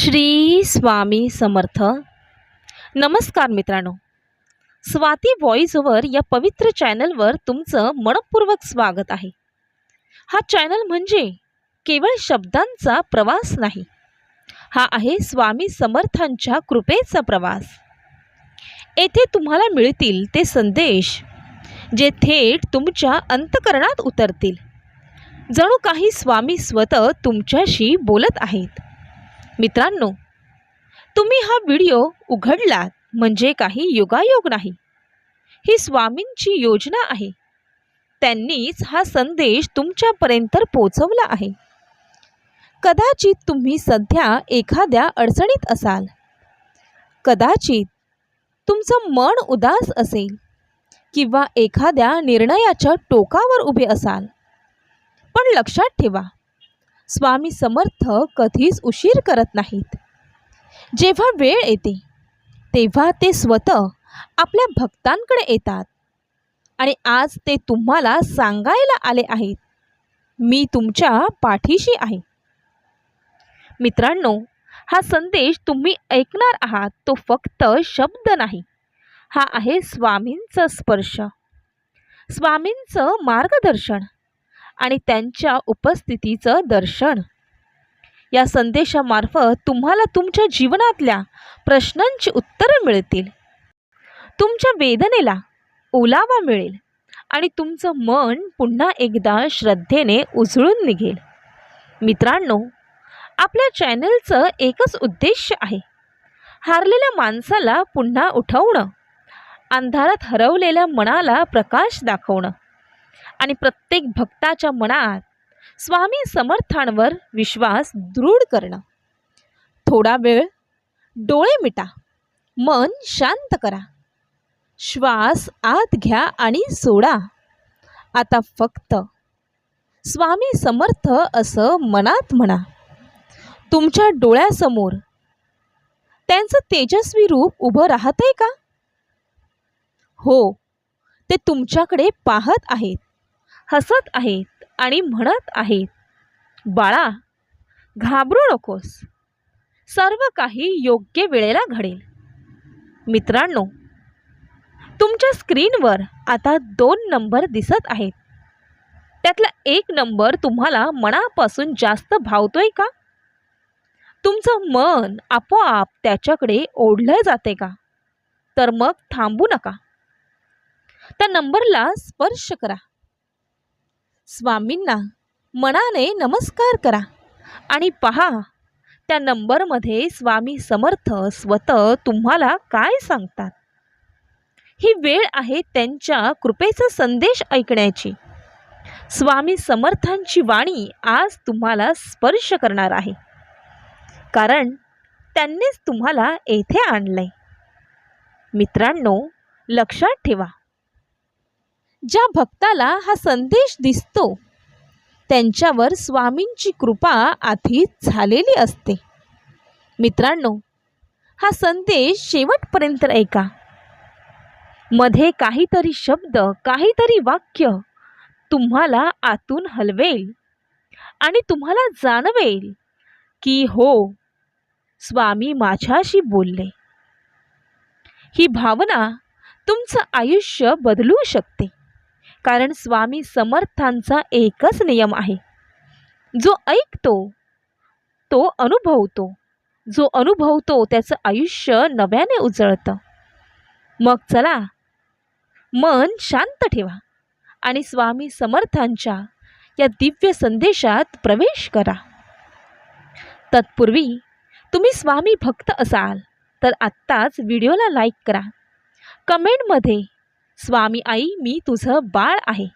श्री स्वामी समर्थ. नमस्कार मित्रांनो. Swati voice over या पवित्र चॅनलवर तुमचं मनपूर्वक स्वागत आहे. हा चॅनल म्हणजे केवळ शब्दांचा प्रवास नाही. हा आहे स्वामी समर्थांच्या कृपेचा प्रवास. येथे तुम्हाला मिळतील ते संदेश जे थेट तुमच्या अंतकरणात उतरतील. जणू काही स्वामी स्वतः तुमच्याशी बोलत आहेत. मित्रांनो तुम्ही हा व्हिडिओ उघडला म्हणजे काही योगायोग नाही. ही स्वामींची योजना आहे. त्यांनीच हा संदेश तुमच्यापर्यंत पोचवला आहे. कदाचित तुम्ही सध्या एखाद्या अडचणीत असाल. कदाचित तुमचं मन उदास असेल किंवा एखाद्या निर्णयाच्या टोकावर उभे असाल. पण लक्षात ठेवा स्वामी समर्थ कधीच उशीर करत नाहीत. जेव्हा वेळ येते तेव्हा ते स्वतः आपल्या भक्तांकडे येतात. आणि आज ते तुम्हाला सांगायला आले आहेत. मी तुमच्या पाठीशी आहे. मित्रांनो हा संदेश तुम्ही ऐकणार आहात तो फक्त शब्द नाही. हा आहे स्वामींचा स्पर्श. स्वामींचं मार्गदर्शन. आणि त्यांच्या उपस्थितीचं दर्शन. या संदेशामार्फत तुम्हाला तुमच्या जीवनातल्या प्रश्नांची उत्तरं मिळतील. तुमच्या वेदनेला ओलावा मिळेल आणि तुमचं मन पुन्हा एकदा श्रद्धेने उजळून निघेल. मित्रांनो आपल्या चॅनलचं एकच उद्देश आहे हारलेल्या माणसाला पुन्हा उठवणं अंधारात हरवलेल्या मनाला प्रकाश दाखवणं. आणि प्रत्येक भक्ताच्या मनात स्वामी समर्थांवर विश्वास दृढ करणं. थोडा वेळ डोळे मिटा मन शांत करा. श्वास आत घ्या आणि सोडा. आता फक्त स्वामी समर्थ असं मनात म्हणा. तुमच्या डोळ्यासमोर त्यांचं तेजस्वी रूप उभं राहतंय का? हो ते तुमच्याकडे पाहत आहेत. हसत आहेत आणि म्हणत आहेत बाळा घाबरू नकोस. सर्व काही योग्य वेळेला घडेल. मित्रांनो तुमच्या स्क्रीनवर आता दोन नंबर दिसत आहेत. त्यातला एक नंबर तुम्हाला मनापासून जास्त भावतोय का? तुमचं मन आपोआप त्याच्याकडे ओढलं जाते का? तर मग थांबू नका. त्या नंबरला स्पर्श करा. स्वामींना मनाने नमस्कार करा आणि पहा त्या नंबरमध्ये स्वामी समर्थ स्वतः तुम्हाला काय सांगतात? ही वेळ आहे त्यांच्या कृपेचा संदेश ऐकण्याची. स्वामी समर्थांची वाणी आज तुम्हाला स्पर्श करणार आहे. कारण त्यांनीच तुम्हाला येथे आणलंय. मित्रांनो लक्षात ठेवा ज्या भक्ताला हा संदेश दिसतो त्यांच्यावर स्वामींची कृपा आधीच झालेली असते. मित्रांनो हा संदेश शेवटपर्यंत ऐका. मध्ये काहीतरी शब्द काहीतरी वाक्य तुम्हाला आतून हलवेल आणि तुम्हाला जाणवेल की हो स्वामी माझ्याशी बोलले. ही भावना तुमचं आयुष्य बदलू शकते. कारण स्वामी समर्थांचा एकच नियम आहे. जो ऐकतो तो अनुभवतो. जो अनुभवतो त्याचं आयुष्य नव्याने उजळतं. मग चला मन शांत ठेवा आणि स्वामी समर्थांच्या या दिव्य संदेशात प्रवेश करा. तत्पूर्वी तुम्ही स्वामी भक्त असाल तर आत्ताच व्हिडिओला लाईक करा. कमेंटमध्ये स्वामी आई मी तुझं बाळ आहे.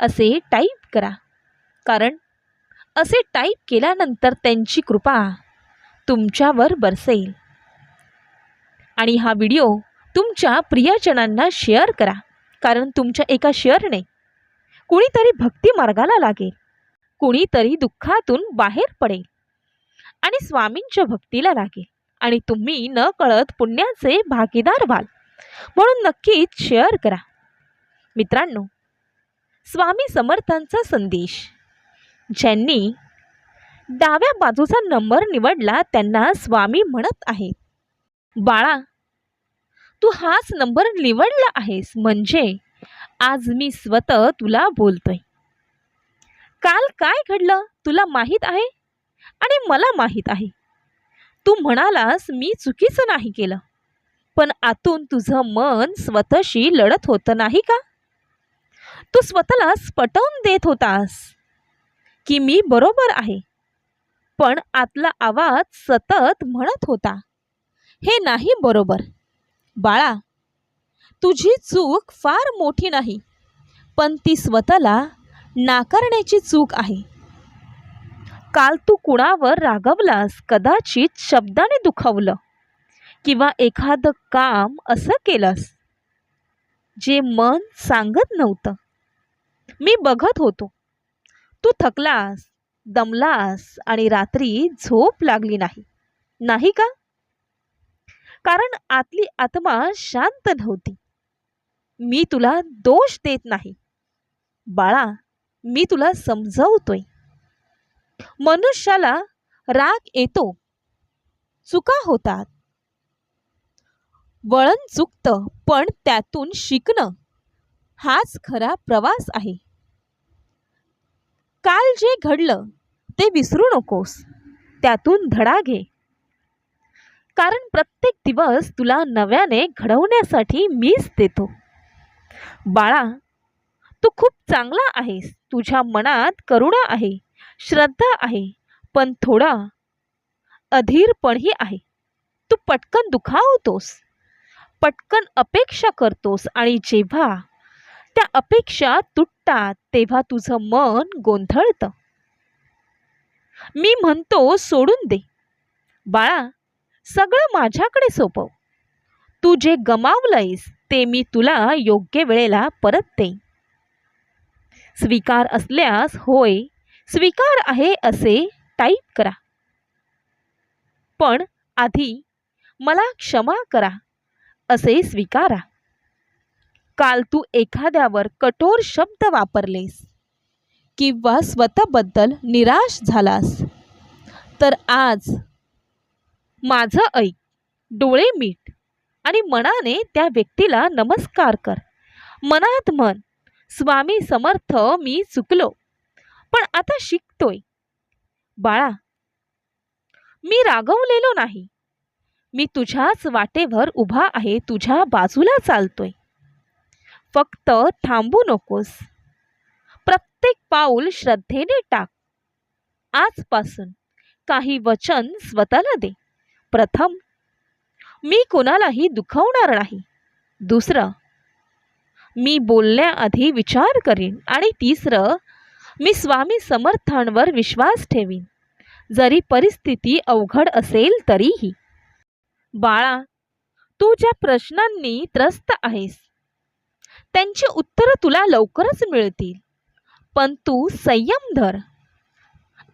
असे टाईप करा. कारण असे टाईप केल्यानंतर त्यांची कृपा तुमच्यावर बरसेल. आणि हा व्हिडिओ तुमच्या प्रियजनांना शेअर करा. कारण तुमच्या एका शेअरने कुणीतरी भक्ती मार्गाला लागेल. कुणीतरी दुःखातून बाहेर पडेल. आणि स्वामींच्या भक्तीला लागेल. आणि तुम्ही न कळत पुण्याचे भागीदार व्हाल. म्हणून नक्कीच शेअर करा. मित्रांनो स्वामी समर्थांचा संदेश. ज्यांनी डाव्या बाजूचा नंबर निवडला त्यांना स्वामी म्हणत आहेत. बाळा तू हाच नंबर निवडला आहेस म्हणजे आज मी स्वतः तुला बोलतोय. काल काय घडलं तुला माहीत आहे? आणि मला माहीत आहे. तू म्हणालास मी चुकीचं नाही केलं. पण आतून तुझं मन स्वतःशी लढत होतं नाही का? तू स्वतःला पटवून देत होतास की मी बरोबर आहे. पण आतला आवाज सतत म्हणत होता हे नाही बरोबर. बाळा तुझी चूक फार मोठी नाही पण ती स्वतःला नाकारण्याची चूक आहे. काल तू कुणावर रागवलास कदाचित शब्दाने दुखावलं. किंवा एखादं काम असं केलंस जे मन सांगत नव्हतं. मी बघत होतो. तू थकलास दमलास आणि रात्री झोप लागली नाही. नाही का? कारण आतली आत्मा शांत नव्हती. मी तुला दोष देत नाही. बाळा मी तुला समजवतोय. मनुष्याला राग येतो. चुका होतात. वळण चुकतं पण त्यातून शिकणं हाच खरा प्रवास आहे. काल जे घडलं ते विसरू नकोस. त्यातून धडा घे. कारण प्रत्येक दिवस तुला नव्याने घडवण्यासाठी मीच देतो. बाळा तू खूप चांगला आहेस. तुझ्या मनात करुणा आहे श्रद्धा आहे पण थोडा अधीरपणही आहे. तू पटकन दुखावतोस. पटकन अपेक्षा करतोस आणि जेव्हा त्या अपेक्षा तुटतात तेव्हा तुझं मन गोंधळतं. मी म्हणतो सोडून दे. बाळा सगळं माझ्याकडे सोपव. तू जे गमावलंयस ते मी तुला योग्य वेळेला परत देईन. स्वीकार असल्यास होय स्वीकार आहे असे टाईप करा. पण आधी मला क्षमा करा. असे स्वीकारा. काल तू एखाद्यावर कठोर शब्द वापरलेस किंवा स्वतःबद्दल निराश झालास तर आज माझं ऐक डोळे मीट आणि मनाने त्या व्यक्तीला नमस्कार कर. मनात म्हण स्वामी समर्थ मी चुकलो पण आता शिकतोय. बाळा मी रागवलेलो नाही. मी तुझ्याच वाटेवर उभा आहे तुझ्या बाजूला चालतोय. फक्त थांबू नकोस. प्रत्येक पाऊल श्रद्धेने टाक. आजपासून काही वचन स्वतःला दे. प्रथम मी कोणालाही दुखवणार नाही. दुसरं मी बोलण्याआधी विचार करीन आणि तिसरं मी स्वामी समर्थांवर विश्वास ठेवीन. जरी परिस्थिती अवघड असेल तरीही. बाळा तू ज्या प्रश्नांनी त्रस्त आहेस त्यांची उत्तरं तुला लवकरच मिळतील. पण तू संयम धर.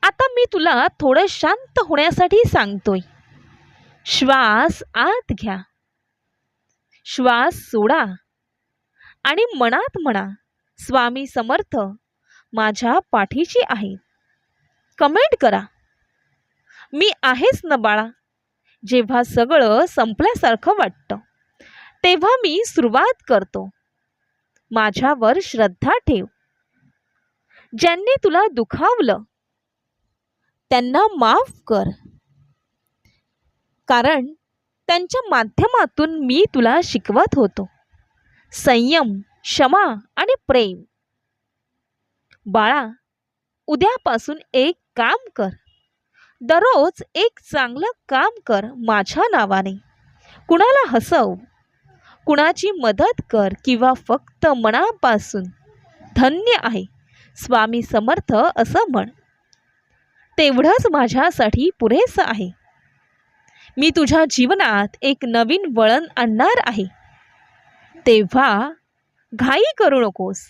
आता मी तुला थोडं शांत होण्यासाठी सांगतोय. श्वास आत घ्या. श्वास सोडा आणि मनात म्हणा स्वामी समर्थ माझ्या पाठीची आहे. कमेंट करा. मी आहेच ना बाळा. जेव्हा सगळं संपल्यासारखं वाटतं तेव्हा मी सुरुवात करतो. माझ्यावर श्रद्धा ठेव. ज्यांनी तुला दुखावलं त्यांना माफ कर. कारण त्यांच्या माध्यमातून मी तुला शिकवत होतो. संयम क्षमा आणि प्रेम. बाळा उद्यापासून एक काम कर. दररोज एक चांगलं काम कर माझ्या नावाने. कुणाला हसव? कुणाची मदत कर किंवा फक्त मनापासून? धन्य आहे. स्वामी समर्थ असं म्हण. तेवढंच माझ्यासाठी पुरेसं आहे. मी तुझ्या जीवनात एक नवीन वळण आणणार आहे. तेव्हा घाई करू नकोस.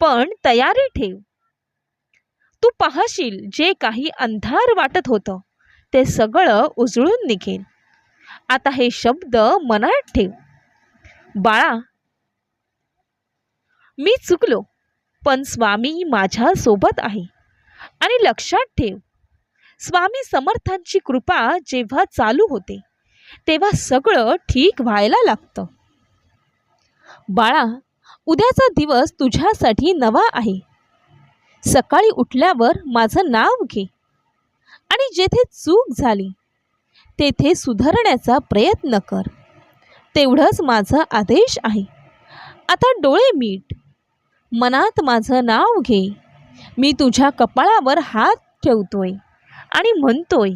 पण तयारी ठेव. तू पाहशील जे काही अंधार वाटत होतं ते सगळं उजळून निघेल. आता हे शब्द मनात ठेव. बाळा मी चुकलो पण स्वामी माझ्या सोबत आहे आणि लक्षात ठेव. स्वामी समर्थांची कृपा जेव्हा चालू होते तेव्हा सगळं ठीक व्हायला लागतं. बाळा उद्याचा दिवस तुझ्यासाठी नवा आहे. सकाळी उठल्यावर माझं नाव घे. आणि जेथे चूक झाली तेथे सुधारण्याचा प्रयत्न कर. तेवढंच माझा आदेश आहे. आता डोळे मीट. मनात माझं नाव घे. मी तुझ्या कपाळावर हात ठेवतोय आणि म्हणतोय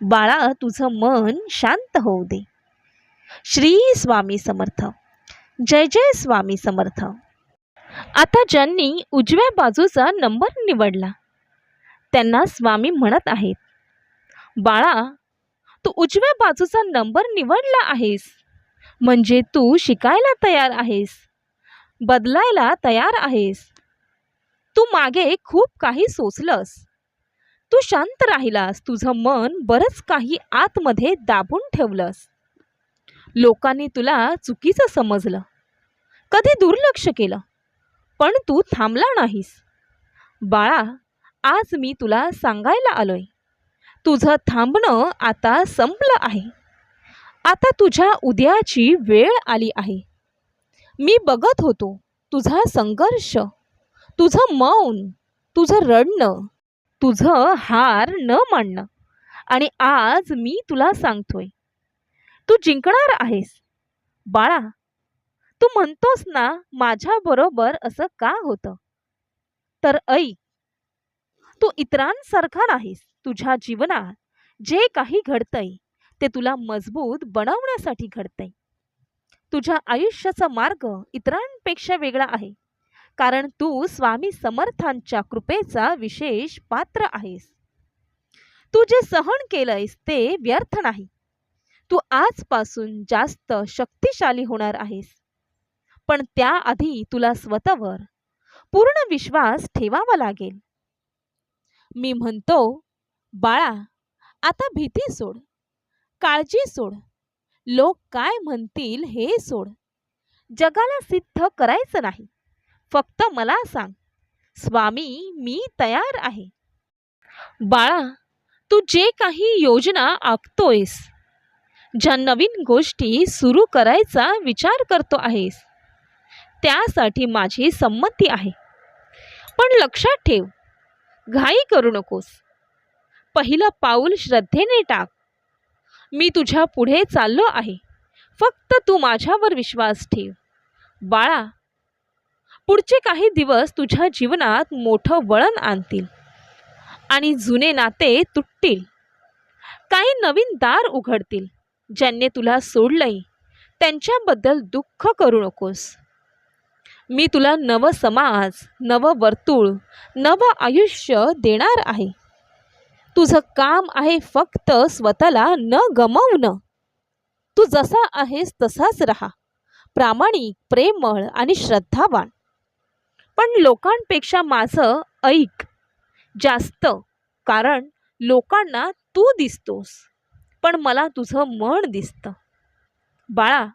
बाळा तुझं मन शांत होऊ दे. श्री स्वामी समर्थ. जय जय स्वामी समर्थ. आता ज्यांनी उजव्या बाजूचा नंबर निवडला त्यांना स्वामी म्हणत आहेत बाळा तू उजव्या बाजूचा नंबर निवडला आहेस म्हणजे तू शिकायला तयार आहेस बदलायला तयार आहेस. तू मागे खूप काही सोचलंस तू शांत राहिलास तुझं मन बरंच काही आतमध्ये दाबून ठेवलंस. लोकांनी तुला चुकीचं समजलं. कधी दुर्लक्ष केलं? पण तू थांबला नाहीस. बाळा आज मी तुला सांगायला आलोय. तुझं थांबणं आता संपलं आहे. आता तुझ्या उद्याची वेळ आली आहे. मी बघत होतो तुझा संघर्ष तुझं मौन तुझं रडणं तुझं हार न मांडणं आणि आज मी तुला सांगतोय. तू जिंकणार आहेस. बाळा तू म्हणतोस ना माझ्याबरोबर असं का होतं? तर ऐक. तू इतरांसारखा नाहीस तुझ्या जीवनात. जे काही घडतंय ते तुला मजबूत बनवण्यासाठी घडतंय. तुझ्या आयुष्याचा मार्ग इतरांपेक्षा वेगळा आहे. कारण तू स्वामी समर्थांच्या कृपेचा विशेष पात्र आहेस. तू जे सहन केलंयस ते व्यर्थ नाही. तू आजपासून जास्त शक्तिशाली होणार आहेस. पण त्याआधी तुला स्वतःवर पूर्ण विश्वास ठेवावा लागेल. मी म्हणतो बाळा आता भीती सोड. काळजी सोड. लोक काय म्हणतील हे सोड. जगाला सिद्ध करायचं नाही. फक्त मला सांग. स्वामी मी तयार आहे. बाळा तू जे काही योजना आखतोयस ज्या नवीन गोष्टी सुरू करायचा विचार करतो आहेस त्यासाठी माझी संमती आहे. पण लक्षात ठेव घाई करू नकोस. पहिलं पाऊल श्रद्धेने टाक. मी तुझ्या पुढे चाललो आहे. फक्त तू माझ्यावर विश्वास ठेव. बाळा पुढचे काही दिवस तुझ्या जीवनात मोठं वळण आणतील आणि जुने नाते तुटतील. काही नवीन दार उघडतील ज्यांनी तुला सोडलंय. त्यांच्याबद्दल दुःख करू नकोस. मी तुला नवं समाज नव वर्तुळ नवं आयुष्य देणार आहे. तुझं काम आहे फक्त स्वतःला न गमवणं. तू जसा आहेस तसाच राहा. प्रामाणिक प्रेमळ आणि श्रद्धावान. पण लोकांपेक्षा माझं ऐक. जास्त. कारण लोकांना तू दिसतोस. पण मला तुझं मन दिसतं. बाळा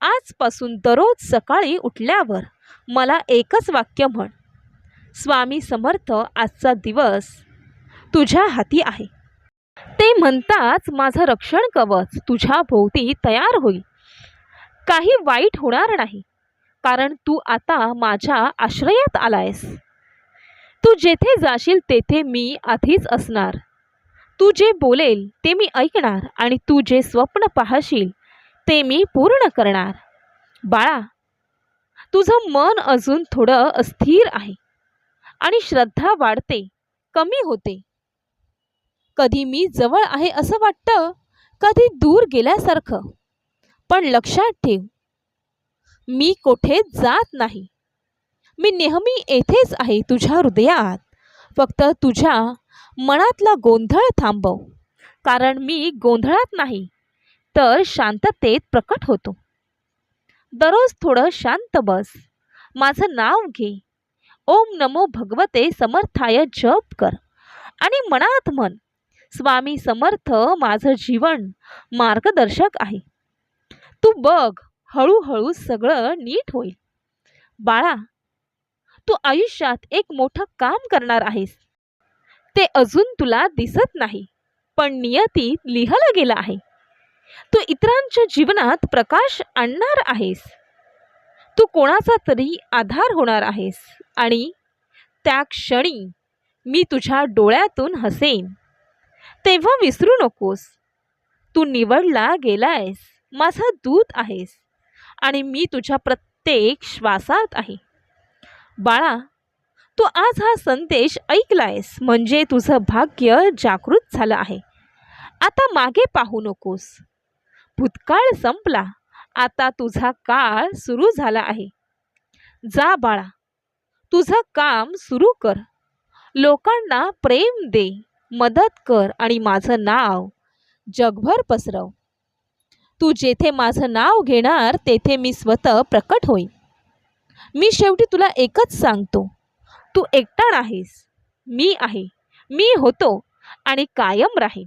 आजपासून दररोज सकाळी उठल्यावर मला एकच वाक्य म्हण. स्वामी समर्थ आजचा दिवस तुझ्या हाती आहे. ते म्हणताच माझं रक्षण कवच तुझ्या भोवती तयार होईल. काही वाईट होणार नाही कारण तू आता माझ्या आश्रयात आलायस. तू जेथे जाशील तेथे मी आधीच असणार. तू जे बोलेल ते मी ऐकणार आणि तू जे स्वप्न पाहशील ते मी पूर्ण करणार. बाळा तुझं मन अजून थोडं अस्थिर आहे आणि श्रद्धा वाढते कमी होते. कधी मी जवळ आहे असं वाटतं कधी दूर गेल्यासारखं. पण लक्षात ठेव मी कोठे जात नाही. मी नेहमी येथेच आहे तुझ्या हृदयात. फक्त तुझ्या मनातला गोंधळ थांबव. कारण मी गोंधळात नाही तर शांततेत प्रकट होतो. दररोज थोडं शांत बस. माझं नाव घे. ओम नमो भगवते समर्थाय जप कर. आणि मनात मन स्वामी समर्थ माझं जीवन मार्गदर्शक आहे. तू बघ हळूहळू सगळं नीट होईल. बाळा तू आयुष्यात एक मोठं काम करणार आहेस. ते अजून तुला दिसत नाही पण नियतीत लिहिलं गेलं आहे. तू इतरांच्या जीवनात प्रकाश आणणार आहेस. तू कोणाचा तरी आधार होणार आहेस. आणि त्या क्षणी मी तुझ्या डोळ्यातून हसेन. तेव्हा विसरू नकोस. तू निवडला गेलायस. माझा दूत आहेस. आणि मी तुझ्या प्रत्येक श्वासात आहे. बाळा तू आज हा संदेश ऐकलायस. म्हणजे तुझं भाग्य जागृत झालं आहे. आता मागे पाहू नकोस. भूतकाळ संपला. आता तुझा काळ सुरू झाला आहे. जा बाळा तुझं काम सुरू कर. लोकांना प्रेम दे मदत कर आणि माझं नाव जगभर पसरव. तू जेथे माझं नाव घेणार तेथे मी स्वतः प्रकट होईन. मी शेवटी तुला एकच सांगतो तू एकटा नाहीस. मी आहे मी होतो आणि कायम राहीन.